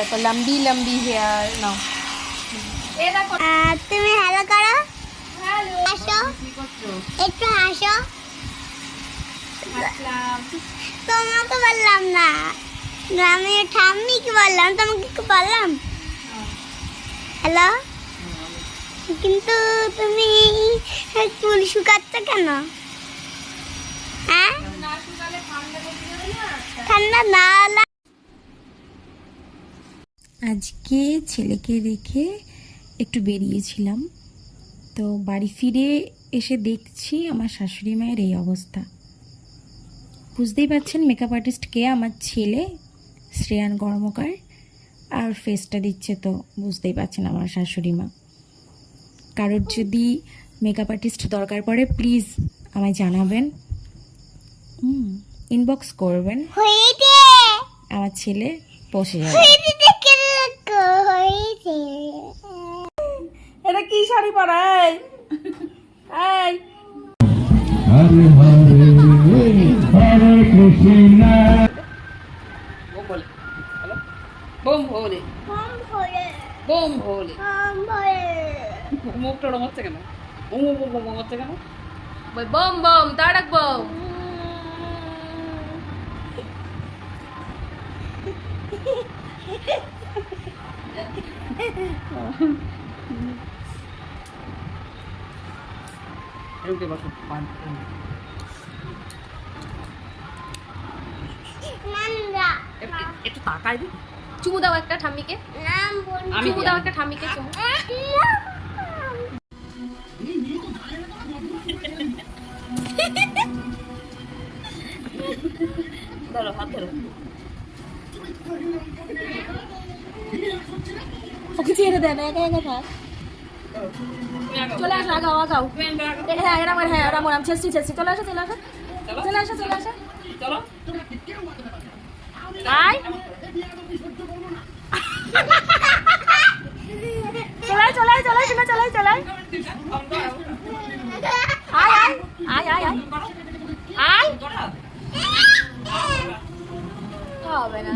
দেখো লম্বি লম্বি হেয়ার নাও তুমি হ্যালো করো। হাসো একটু হাসো। তোমাকে বললাম না। আমি ঠাম্মিকে বললাম তোমাকে কি বললাম? হ্যালো কিন্তু তুমি চুল শুকাচ্ছ কেন? হ্যাঁ? ঠান্ডা না? লা- আজকে ছেলেকে রেখে একটু বেরিয়েছিলাম। তো বাড়ি ফিরে এসে দেখছি আমার শাশুড়ি মায়ের এই অবস্থা। বুঝতেই পারছেন মেকআপ আর্টিস্ট কে? আমার ছেলে শ্রেয়ান কর্মকার। আর ফেসটা দিচ্ছে তো বুঝতেই পারছেন আমার শাশুড়ি মা। কারোর যদি মেকআপ আর্টিস্ট দরকার পড়ে প্লিজ আমায় জানাবেন। হুম ইনবক্স করবেন। আমার ছেলে পৌঁছে যাবে হয়েছে দেখে রাখো হয়েছে এটা কি শাড়ি পরা এই? এই। হরে হরে হরে কৃষ্ণ। বোম ভোলে বোম ভোলে কম ভরে মুখটা ওরম হচ্ছে কেন? উম উম উম হচ্ছে কেন? Bomb bomb তাড়াক bomb. এরকম বসো নন্দা একটু তাকাই দি চুমু দাও একটা ঠাম্মিকে। চুমু দাও একটা ঠাম্মিকে চুমু ধরো হাত ধরো। ওকে ছেড়ে দেন একা একা থাক চলে আসো আগাও আগাও। হ্যাঁ এরম হ্যাঁ এরম ওরম ছেসছি ছেসছি চলে আসো চলে আসো। চলে। আসো চলে আসো। চলো। চলাই চলাই চলাই চলে চলাই চলাই আয় আয় আয় আয়। আয় আয় হবে না।